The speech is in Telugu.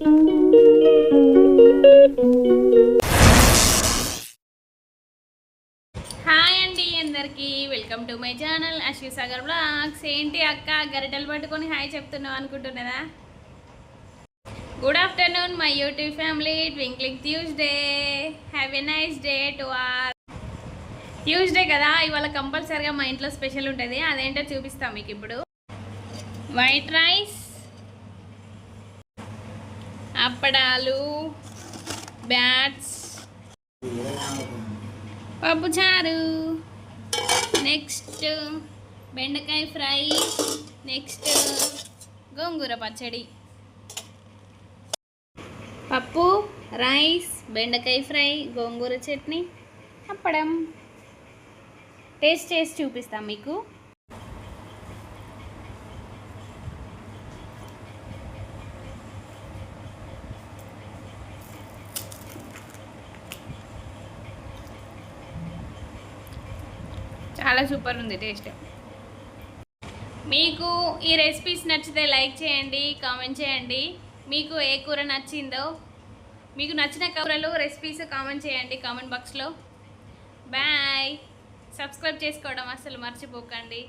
హాయ్ అండి అందరికీ. Welcome to my channel Ashwi Sagar blogs ఏంటి అక్క గరిటెలు పట్టుకొని హాయ్ చెప్తున్నావు అనుకుంటున్నదా? Good afternoon my YouTube family twinkling Tuesday have a nice day to are Tuesday కదా ఇవాళ కంపల్సరిగా మా ఇంట్లో స్పెషల్ ఉంటుంది. అదేంటో చూపిస్తాం మీకు ఇప్పుడు. వైట్ రైస్ అప్పడాలు బ్యాట్స్. పప్పుచారు నెక్స్ట్ బెండకాయ ఫ్రై. నెక్స్ట్ గోంగూర పచ్చడి. పప్పు రైస్ బెండకాయ ఫ్రై గోంగూర చట్నీ అప్పడం. టేస్ట్ చేసి చూపిస్తాం మీకు. చాలా సూపర్ ఉంది టేస్ట్. మీకు ఈ రెసిపీస్ నచ్చితే లైక్ చేయండి కామెంట్ చేయండి. మీకు ఏ కూర నచ్చిందో మీకు నచ్చిన కూరలు రెసిపీస్ కామెంట్ చేయండి కామెంట్ బాక్స్లో. బాయ్. సబ్స్క్రైబ్ చేసుకోవడం అసలు మర్చిపోకండి.